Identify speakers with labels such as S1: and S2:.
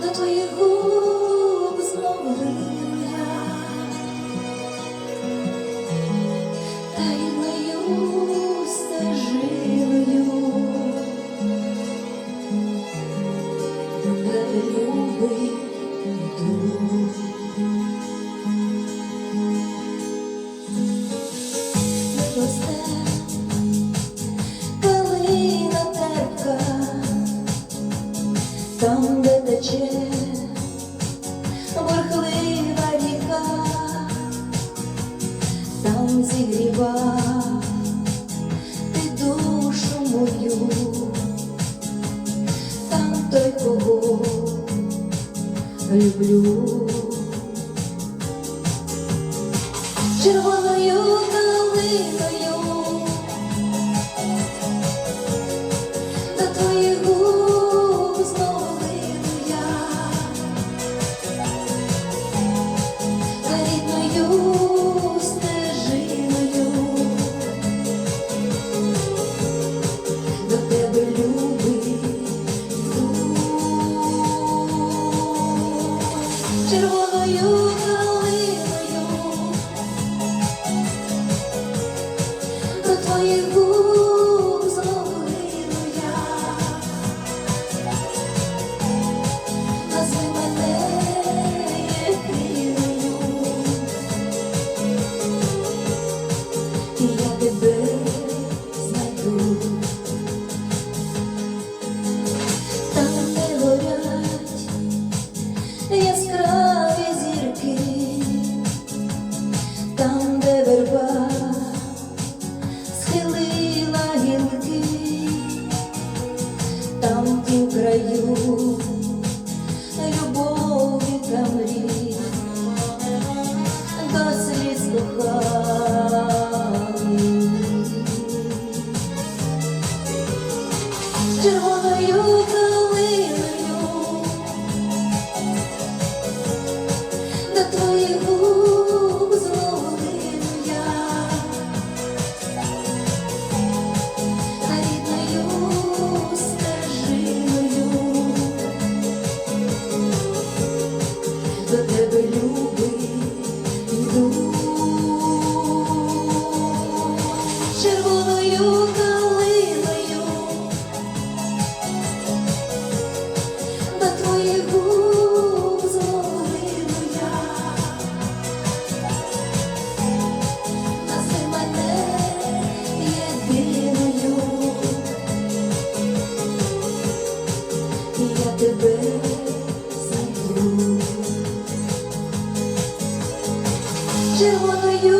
S1: до твоїх губ знову. Там, де тече бурхлива ріка, там зігріва ти душу мою, там той, кого люблю. Червоною калиною червоною калиною до твоїх губ знову лину я. Назви мене єдиною, і я Червоною калиною Червоною